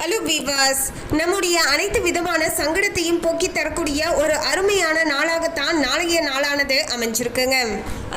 Hello viewers நம்முடைய அனைத்து விதமான சங்கடத்தையும் போக்கி தரக்கூடிய ஒரு அருமையான நாளாகத்தான் நாளைய நாளானது அமைஞ்சிருக்குங்க.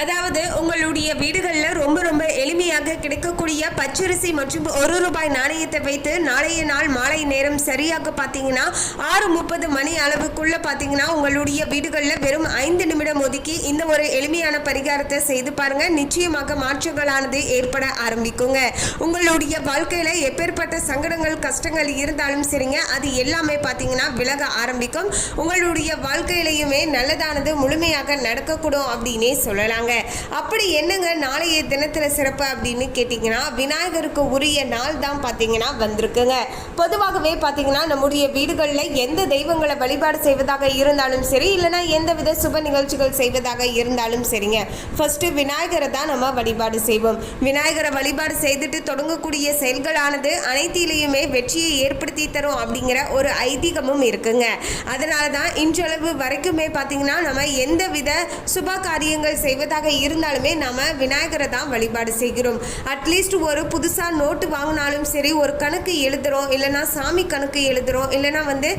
அதாவது உங்களுடைய வீடுகளில் ரொம்ப ரொம்ப எளிமையாக கிடைக்கக்கூடிய பச்சரிசி மற்றும் ஒரு ரூபாய் நாணயத்தை வைத்து நாளைய நாள் மாலை நேரம் சரியாக பார்த்தீங்கன்னா ஆறு முப்பது மணி அளவுக்குள்ள பார்த்தீங்கன்னா உங்களுடைய வீடுகளில் வெறும் ஐந்து நிமிடம் ஒதுக்கி இந்த ஒரு எளிமையான பரிகாரத்தை செய்து பாருங்க. நிச்சயமாக மாற்றங்களானது ஏற்பட ஆரம்பிக்குங்க. உங்களுடைய வாழ்க்கையில் எப்பேற்பட்ட சங்கடங்கள் கஷ்டங்கள் இருந்தாலும் சரிங்க. அது எல்லாமே பார்த்தீங்கன்னா விலக ஆரம்பிக்கும். உங்களுடைய வாழ்க்கையிலையுமே நல்லதானது முழுமையாக நடக்கக்கூடும் அப்படின்னே சொல்லலாங்க. அப்படி என்னங்க நாளைய தினத்துல சிறப்பு அப்படின்னு கேட்டிங்கன்னா விநாயகருக்கு உரிய நாள் தான் பார்த்தீங்கன்னா வந்திருக்குங்க. பொதுவாகவே பார்த்தீங்கன்னா நம்முடைய வீடுகளில் எந்த தெய்வங்களை வழிபாடு செய்வதாக இருந்தாலும் சரி இல்லைன்னா எந்த வித சுப நிகழ்ச்சிகள் செய்வதாக இருந்தாலும் சரிங்க. ஃபர்ஸ்ட் விநாயகரை தான் நம்ம வழிபாடு செய்வோம். விநாயகரை வழிபாடு செய்துட்டு தொடங்கக்கூடிய செயல்களானது அனைத்திலையுமே வெற்றியை ஏற்படுத்தி தரும் அப்படிங்கிற ஒரு ஐதீகமும் இருக்குங்க. அதனால தான் இன்றளவு வரைக்குமே பார்த்தீங்கன்னா நம்ம எந்த வித சுப காரியங்கள் செய்வதாக இருந்தாலுமே நம்ம விநாயகரை தான் வழிபாடு செய்கிறோம். அட்லீஸ்ட் ஒரு புதுசாக நோட்டு வாங்கினாலும் சரி ஒரு கணக்கு எழுதுறோம் இல்லைன்னா சாமி கணக்கு எழுதுறோம் இல்லைன்னா வந்து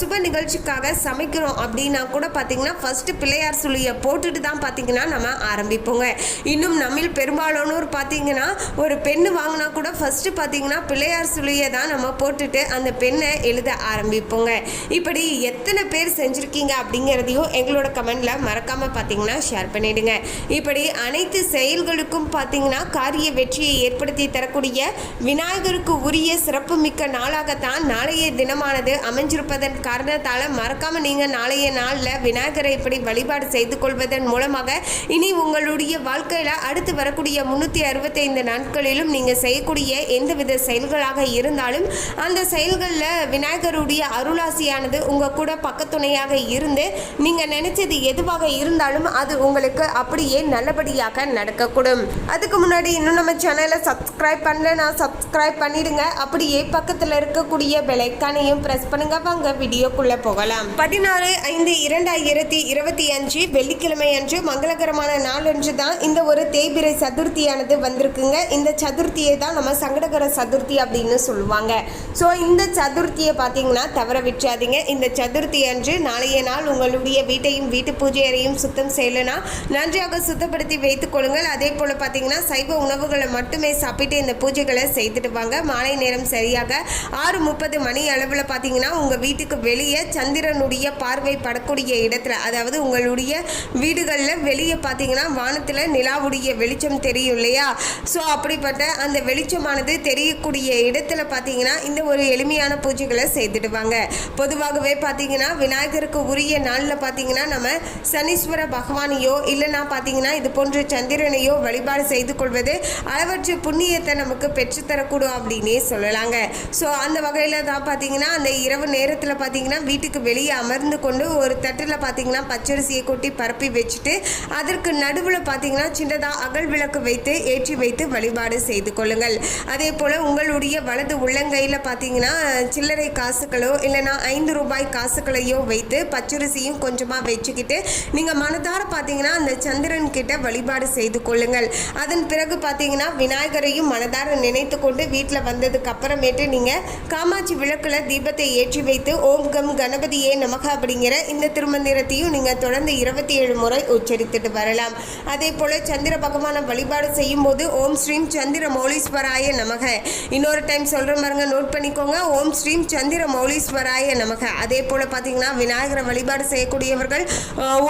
சுப நிகழ்ச்சிக்காக சமைக்கிறோம் அப்படின்னா கூட பார்த்தீங்கன்னா ஃபஸ்ட்டு பிள்ளையார் சுழியை போட்டுட்டு தான் பார்த்தீங்கன்னா நம்ம ஆரம்பிப்போங்க. இன்னும் நம்மில் பெரும்பாலானோர் பார்த்தீங்கன்னா ஒரு பெண்ணு வாங்கினா கூட ஃபஸ்ட்டு பார்த்தீங்கன்னா பிள்ளையார் சுழியை தான் நம்ம போட்டுட்டு அந்த பெண்ணை எழுத ஆரம்பிப்போங்க. இப்படி எத்தனை பேர் செஞ்சுருக்கீங்க அப்படிங்கிறதையும் எங்களோட கமெண்டில் மறக்காமல் பார்த்தீங்கன்னா ஷேர் பண்ணிவிடுங்க இப்படி அனைத்து செயல்களுக்கும் பார்த்தீங்கன்னா காரிய வெற்றியை ஏற்படுத்தி தரக்கூடிய விநாயகருக்கு உரிய சிறப்புமிக்க நாளாகத்தான் நாளைய தினமானது அமைஞ்சிருப்பதன் காரணத்தால் மறக்காமல் நீங்கள் நாளைய நாளில் விநாயகரை இப்படி வழிபாடு செய்து கொள்வதன் மூலமாக இனி உங்களுடைய வாழ்க்கையில் அடுத்து வரக்கூடிய முந்நூற்றி அறுபத்தைந்து நாட்களிலும் நீங்கள் செய்யக்கூடிய எந்தவித செயல்களாக இருந்தாலும் அந்த செயல்களில் விநாயகருடைய அருளாசியானது உங்கள் கூட பக்கத்துணையாக இருந்து நீங்கள் நினைச்சது எதுவாக இருந்தாலும் அது உங்களுக்கு அப்படியே நல்லபடியாக நடக்கக்கூடும். அதுக்கு முன்னாடி இன்னும் நம்ம சேனலை சப்ஸ்கிரைப் நான் சப்ஸ்கிரைப் பண்ணிடுங்க. அப்படியே பக்கத்தில் இருக்கக்கூடிய பெலைக்கானையும் ப்ரெஸ் பண்ணுங்க. வாங்க வீடியோக்குள்ளே போகலாம். பதினாறு ஐந்து இரண்டாயிரத்தி இருபத்தி அஞ்சு வெள்ளிக்கிழமை அன்று மங்களகரமான நாள் அன்று தான் இந்த ஒரு தேய்பிரை சதுர்த்தியானது வந்திருக்குங்க. இந்த சதுர்த்தியை தான் நம்ம சங்கடகர சதுர்த்தி அப்படின்னு சொல்லுவாங்க. ஸோ இந்த சதுர்த்தியை பார்த்தீங்கன்னா தவற விட்டுறாதீங்க. இந்த சதுர்த்தி அன்று நாளைய நாள் உங்களுடைய வீட்டையும் வீட்டு பூஜை அறையும் சுத்தம் செய்யலைன்னா நன்றாக சுத்தப்படுத்தி வைத்துக் கொள்ளுங்கள். அதே போல் பார்த்தீங்கன்னா சைவ உணவுகளை மட்டுமே சாப்பிட்டு இந்த பூஜைகளை செய்துட்டு வாங்க. மாலை நேரம் சரியாக ஆறு முப்பது மணி அளவில் பார்த்தீங்கன்னா உங்கள் வீட்டுக்கு வெளியே சந்திரனுடைய பார்வை படக்கூடிய இடத்துல அதாவது உங்களுடைய வீடுகளில் வெளியே பார்த்தீங்கன்னா வானத்தில் நிலாவுடைய வெளிச்சம் தெரியும் இல்லையா? ஸோ அப்படிப்பட்ட அந்த வெளிச்சமானது தெரியக்கூடிய இடத்துல பார்த்தீங்கன்னா இந்த ஒரு எளிமையான பூஜைகளை செய்துடுவாங்க பொதுவாகவே பார்த்தீங்கன்னா விநாயகருக்கு உரிய நாளில் பார்த்தீங்கன்னா நம்ம சனீஸ்வர பகவானையோ இல்லைன்னா பார்த்தீங்கன்னா இது போன்ற சந்திரனையோ வழிபாடு செய்து கொள்வது அளவற்ற புண்ணியத்தை நமக்கு பெற்றுத்தரக்கூடும் அப்படின்னே சொல்லலாங்க. ஸோ அந்த வகையில் தான் பார்த்தீங்கன்னா அந்த இரவு நேரத்தில் பார்த்தீங்கன்னா வீட்டுக்கு வெளியே அமர்ந்து கொண்டு ஒரு தட்டில் பார்த்தீங்கன்னா பச்சரிசியை கொட்டி பரப்பி வச்சுட்டு அதற்கு நடுவில் பார்த்தீங்கன்னா சின்னதாக அகல் விளக்கு வைத்து ஏற்றி வைத்து வழிபாடு செய்து கொள்ளுங்கள். அதே போல் உங்களுடைய வலது உள்ளங்கை உள்ளங்கையில் பார்த்தீங்கன்னா சில்லறை காசுகளோ இல்லைன்னா ஐந்து ரூபாய் காசுகளையோ வைத்து பச்சரிசியும் கொஞ்சமாக வச்சுக்கிட்டு நீங்கள் மனதார பார்த்தீங்கன்னா அந்த சந்திரன் கிட்ட வழிபாடு செய்து கொள்ளுங்கள். அதன் பிறகு பார்த்தீங்கன்னா விநாயகரையும் மனதார நினைத்து கொண்டு வீட்டில் வந்ததுக்கு அப்புறமேட்டு நீங்கள் காமாட்சி விளக்கில் தீபத்தை ஏற்றி வைத்து ஓம் கம் கணபதியே நமக அப்படிங்கிற இந்த திருமந்திரத்தையும் நீங்கள் தொடர்ந்து இருபத்தி ஏழு முறை உச்சரித்துட்டு வரலாம். அதே போல் சந்திர பகவானை வழிபாடு செய்யும் போது ஓம் ஸ்ரீம் சந்திர மௌலீஸ்வராய நமக. இன்னொரு டைம் சொல்கிற பாருங்க நோட் பண்ணிக்கோங்க. ஓம் ஸ்ரீம் சந்திர மௌலீஸ்வராய நமக. அதே போல் பார்த்தீங்கன்னா விநாயகரை வழிபாடு செய்யக்கூடியவர்கள்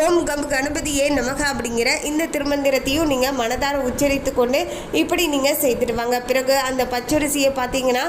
ஓம் கம் கணபதியே நமக அப்படிங்கிற இந்த திருமந்திரத்தையும் நீங்கள் மனதார உச்சரித்து கொண்டு இப்படி நீங்கள் செய்துட்டு வாங்க. பிறகு அந்த பச்சரிசியை பார்த்தீங்கன்னா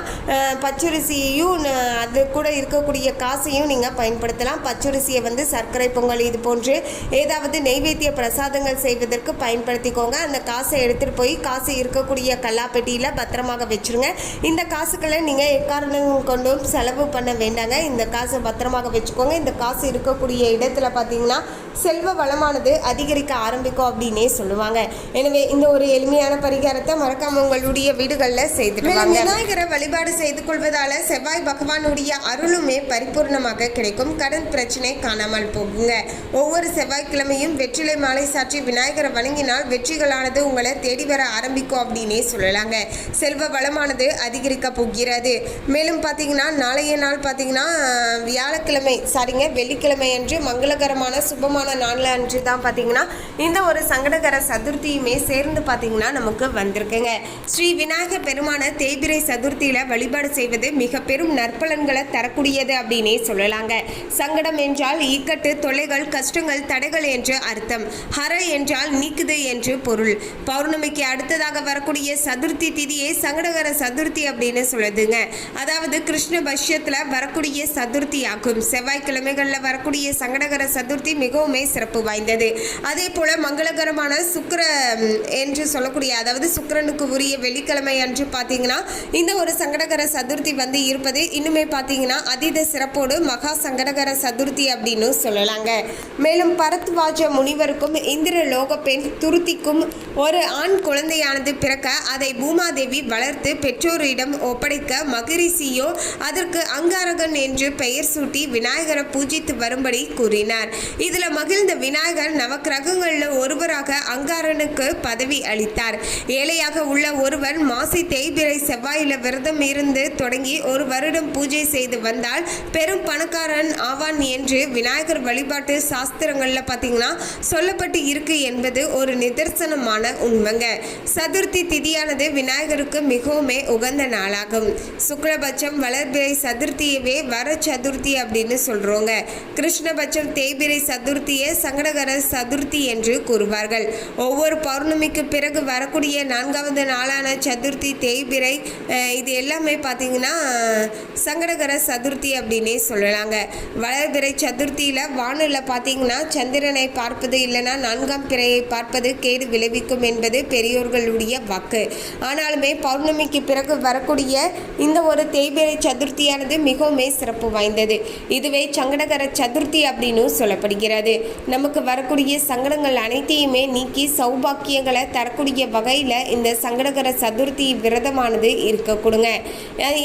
பச்சரிசியையும் அது கூட இருக்கக்கூடிய காசையும் நீங்கள் பயன்படுத்தலாம். பச்சரிசியை வந்து சர்க்கரை பொங்கல் இது போன்று ஏதாவது நெய்வேத்திய பிரசாதங்கள் செய்வதற்கு பயன்படுத்திக்கோங்க. அந்த காசை எடுத்துகிட்டு போய் காசு இருக்கக்கூடிய கல்லாப்பெட்டியில் பத்திரமாக வச்சுருங்க. இந்த காசுகளை நீங்கள் எக்காரணம் கொண்டும் செலவு பண்ண வேண்டாங்க. இந்த காசை பத்திரமாக வச்சுக்கோங்க. இந்த காசு இருக்கக்கூடிய இடத்துல பார்த்தீங்கன்னா செல்வ வளமானது அதிகரிக்க ஆரம்பிக்கும் அப்படின்னே சொல்லுவாங்க. எனவே இந்த ஒரு எளிமையான பரிகாரத்தை மறக்காம உங்களுடைய வீடுகளில் செய்துட்டு விநாயகரை வழிபாடு செய்து கொள்வதால செவ்வாய் பகவானுடைய அருளுமே பரிபூர்ணமாக கிடைக்கும். கடன் பிரச்சனை காணாமல் போகுங்க. ஒவ்வொரு செவ்வாய்க்கிழமையும் வெற்றிலை மாலை சாற்றி விநாயகரை வணங்கினால் வெற்றிகளானது உங்களை தேடி வர ஆரம்பிக்கும் அப்படின்னே சொல்லலாங்க. செல்வ வளமானது அதிகரிக்க போகிறது. மேலும் பார்த்தீங்கன்னா நாளைய நாள் பார்த்தீங்கன்னா வியாழக்கிழமை சாரிங்க வெள்ளிக்கிழமை அன்று மங்களகரமான சுபமான நாளில் அன்று தான் பார்த்தீங்கன்னா இந்த ஒரு சங்கடகர சதுர்த்தியுமே சேர்ந்து பார்த்தீங்கன்னா நமக்கு வந்திருக்குங்க. ஸ்ரீ விநாயக பெருமான தேய்பிரை சதுர்த்தியில் வழிபாடு செய்வது மிக பெரும் நற்பலன்களை தரக்கூடியது அப்படின்னே சொல்லலாங்க. சங்கடம் என்றால் இக்கட்டு தொல்லைகள் கஷ்டங்கள் தடைகள் என்று அர்த்தம். ஹர என்றால் நீக்குது என்று பொருள். பௌர்ணமிக்கு அடுத்ததாக வரக்கூடிய சதுர்த்தி திதியை சங்கடகர சதுர்த்தி அப்படின்னு சொல்லுதுங்க. அதாவது கிருஷ்ண பஷ்யத்தில் வரக்கூடிய சதுர்த்தி ஆகும் செவ்வாய்க்கிழமைகளில் வரக்கூடிய சங்கடகர சதுர்த்தி மிகவுமே சிறப்பு வாய்ந்தது. அதே போல மங்களகரமான சுக்கிர என்று சொல்லக்கூடிய அதாவது சுக்கிரனுக்கு உரிய வெள்ளிக்கிழமை அன்று பார்த்தீங்கன்னா இந்த ஒரு சங்கடகர சதுர்த்தி வந்து இருப்பது இன்னுமே பார்த்தீங்கன்னா அதீத சிறப்போடு மகா சங்கடகர சதுர்த்தி அப்படின்னு சொல்லலாங்க. மேலும் பரத்வாஜ முனிவருக்கும் இந்திர லோக பெண் துருத்திக்கும் ஒரு ஆண் குழந்தையானது பிறக்க அதை பூமாதேவி வளர்த்து பெற்றோரிடம் ஒப்படைக்க மகரிஷியோ அதற்கு அங்காரகன் என்று பெயர் சூட்டி விநாயகரை பூஜித்து வரும்படி கூறினார். இதுல மகிழ்ந்த விநாயகர் நவக்கிரகங்களில் ஒருவராக அங்காரனுக்கு பதவி அளித்தார். ஏழையாக உள்ள ஒருவன் மாசி தேய்பிறை செவ்வாயில விரதம் இருந்து தொடங்கி ஒரு வருடம் பூஜை செய்து வந்தால் பெரும் பணக்காரன் ஆவான் என்று விநாயகர் வழிபாட்டு சாஸ்திரங்கள்ல பார்த்தீங்கன்னா சொல்லப்பட்டு இருக்கு என்பது ஒரு நிதர்சனமான உண்மைங்க. சதுர்த்தி திதியானது விநாயகருக்கு மிகவுமே உகந்த நாளாகும். சுக்லபட்சம் வளர்பிறை சதுர்த்தியவே வர சதுர்த்தி அப்படின்னு சொல்கிறோங்க கிருஷ்ணபட்சம் தேய்பிறை சதுர்த்தியை சங்கடகர சதுர்த்தி என்று கூறுவார்கள். ஒவ்வொரு பௌர்ணமிக்கு பிறகு வரக்கூடிய நான்காவது நாளான சதுர்த்தி தேய்பிறை இது எல்லாமே பார்த்திங்கன்னா சங்கடகர சதுர்த்தி அப்படின்னே சொல்லலாங்க. வளர்பிறை சதுர்த்தியில் வானில் பார்த்தீங்கன்னா சந்திரனை பார்ப்பது இல்லைன்னா நான்காம் பிறையை பார்ப்பது கேடு விளைவிக்கும் என்பது பெரியோர்களுடைய வாக்கு. ஆனாலுமே பௌர்ணமிக்கு பிறகு வரக்கூடிய இந்த ஒரு தேய்பிரை சதுர்த்தியானது மிகவுமே சிறப்பு வாய்ந்தது. இதுவே சங்கடகர சதுர்த்தி அப்படின்னு சொல்லப்படுகிறது. நமக்கு வரக்கூடிய சங்கடங்கள் அனைத்தையுமே நீக்கி சௌபாக்கியங்களை தரக்கூடிய வகையில் இந்த சங்கடகர சதுர்த்தி விரதமானது இருக்க கொடுங்க.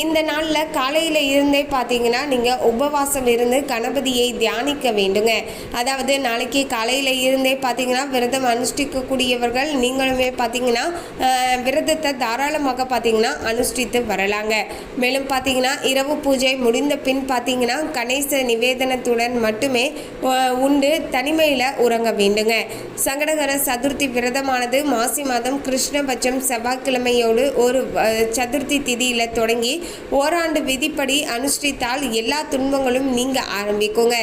இந்த நாளில் காலையில் இருந்தே பார்த்தீங்கன்னா நீங்கள் உபவாசம் இருந்து கணபதியை தியானிக்க வேண்டுங்க. அதாவது நாளைக்கு காலையில் இருந்தே பார்த்தீங்கன்னா விரதம் அனுஷ்டிக்கக்கூடியவர்கள் நீங்களுமே பார்த்தீங்கன்னா விரதத்தை தாராளமாக பார்த்தீங்கன்னா அனுஷ்டித்து வரலாங்க. மேலும் பார்த்தீங்கன்னா இரவு பூஜை முடிந்த பின் பார்த்தீங்கன்னா கணேச நிவேதனத்துடன் மட்டுமே உண்டு. தனிமையில் உறங்க வேண்டுங்க. சங்கடகர சதுர்த்தி விரதமானது மாசி மாதம் கிருஷ்ணபட்சம் செவ்வாய்க்கிழமையோடு ஒரு சதுர்த்தி திதியில் தொடங்கி ஓராண்டு விதிப்படி அனுஷ்டித்தால் எல்லா துன்பங்களும் நீங்க ஆரம்பிக்குங்க.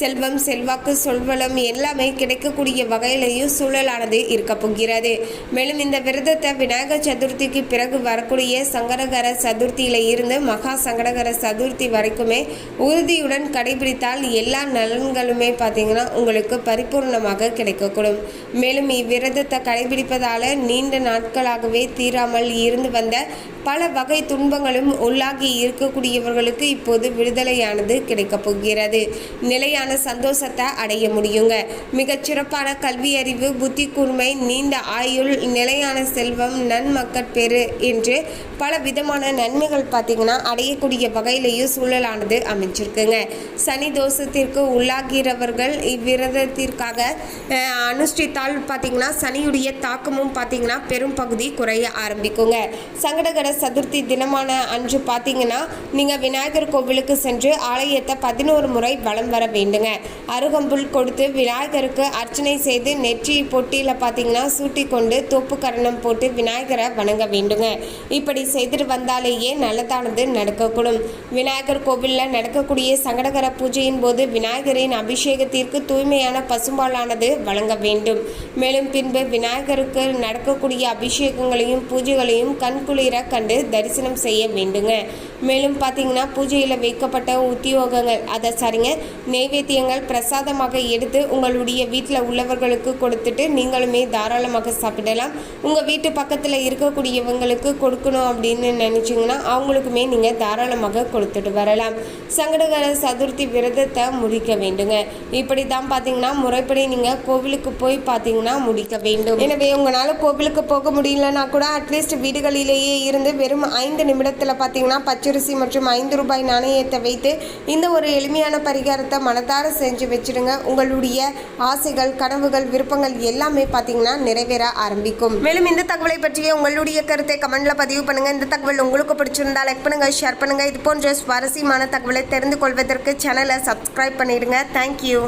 செல்வம் செல்வாக்கு சொல்வளம் எல்லாமே கிடைக்கக்கூடிய வகையிலையும் சூழலானது இருக்க போகிறது. மேலும் இந்த விரதத்தை விநாயகர் சதுர்த்திக்கு பிறகு வரக்கூடிய சங்கடகர சதுர்த்தியில் இருந்து மகா சங்கடகர சதுர்த்தி வரைக்குமே உறுதியுடன் கடைபிடித்தால் எல்லா நலன்களுமே பார்த்தீங்கன்னா உங்களுக்கு பரிபூர்ணமாக கிடைக்கக்கூடும். மேலும் இவ்விரதத்தை கடைபிடிப்பதால நீண்ட நாட்களாகவே தீராமல் இருந்து வந்த பல வகை துன்பங்களும் உள்ளாகி இருக்கக்கூடியவர்களுக்கு இப்போது விடுதலையானது கிடைக்கப் போகிறது. நிலையான சந்தோஷத்தை அடைய முடியுங்க. மிகச் சிறப்பான கல்வி அறிவு புத்தி கூர்மை நீண்ட ஆயுள் நிலையான செல்வம் நன்மக்கட்பேறு என்று பல விதமான நன்மைகள் பார்த்தீங்கன்னா அடையக்கூடிய வகையிலேயும் சூழலானது அமைஞ்சிருக்குங்க. சனி தோஷத்திற்கு உள்ளாகிறவர்கள் இவ்விரதத்திற்காக அனுஷ்டித்தால் பார்த்தீங்கன்னா சனியுடைய தாக்கமும் பார்த்தீங்கன்னா பெரும் பகுதி குறைய ஆரம்பிக்குங்க. சங்கடகர சதுர்த்தி தினமான அன்று பார்த்தீங்கன்னா நீங்கள் விநாயகர் கோவிலுக்கு சென்று ஆலயத்தை பதினோரு முறை வலம் வர வேண்டுங்க. அருகம்புல் கொடுத்து விநாயகருக்கு அர்ச்சனை செய்து நெற்றி பொட்டியில் பார்த்தீங்கன்னா சூட்டி கொண்டு தோப்பு கரணம் போட்டு விநாயகரை வணங்க வேண்டுங்க. இப்படி செய்துட்டு வந்தாலேயே நல்லதானது நடக்கக்கூடும். விநாயகர் கோவிலில் நடக்கக்கூடிய சங்கடகர பூஜையின் போது விநாயகரின் அபிஷேகத்திற்கு தூய்மையான பசும்பாலானது வழங்க வேண்டும். மேலும் பின்பு விநாயகருக்கு நடக்கக்கூடிய அபிஷேகங்களையும் பூஜைகளையும் கண்குளிர கண்டு தரிசனம் செய்ய வேண்டுங்க. மேலும் பார்த்தீங்கன்னா பூஜையில் வைக்கப்பட்ட உத்தியோகங்கள் அதை சரிங்க நெய்வேத்தியங்கள் பிரசாதமாக எடுத்து உங்களுடைய வீட்டில் உள்ளவர்களுக்கு கொடுத்துட்டு நீங்களுமே தாராளமாக சாப்பிடலாம். உங்கள் வீட்டு பக்கத்தில் இருக்கக்கூடியவங்களுக்கு கொடுக்கணும் அப்படின்னு நினச்சிங்கன்னா அவங்களுக்குமே நீங்கள் தாராளமாக கொடுத்துட்டு வரலாம். சங்கடகர சதுர்த்தி விரதத்தை முடிக்க வேண்டுங்க. இப்படி தான் பார்த்தீங்கன்னா முறைப்படி நீங்கள் கோவிலுக்கு போய் பார்த்தீங்கன்னா முடிக்க வேண்டும். எனவே உங்களால் கோவிலுக்கு போக முடியலன்னா கூட அட்லீஸ்ட் வீடுகளிலேயே இருந்து இருந்து வெறும் ஐந்து நிமிடத்தில் பார்த்தீங்கன்னா பச்சரிசி மற்றும் ஐந்து ரூபாய் நாணயத்தை வைத்து இந்த ஒரு எளிமையான பரிகாரத்தை மனதார செஞ்சு வச்சிடுங்க. உங்களுடைய ஆசைகள் கனவுகள் விருப்பங்கள் எல்லாமே பார்த்தீங்கன்னா நிறைவேற ஆரம்பிக்கும். மேலும் இந்த தகவலை பற்றிய உங்களுடைய கருத்தை கமெண்ட்ல பதிவு பண்ணுங்க. இந்த தகவல் உங்களுக்கு பிடிச்சிருந்தா லைக் பண்ணுங்க ஷேர் பண்ணுங்க. இது போன்ற சுவாரஸ்யமான தகவலை தெரிந்து கொள்வதற்கு சேனலை சப்ஸ்கிரைப் பண்ணிடுங்க. தேங்க்யூ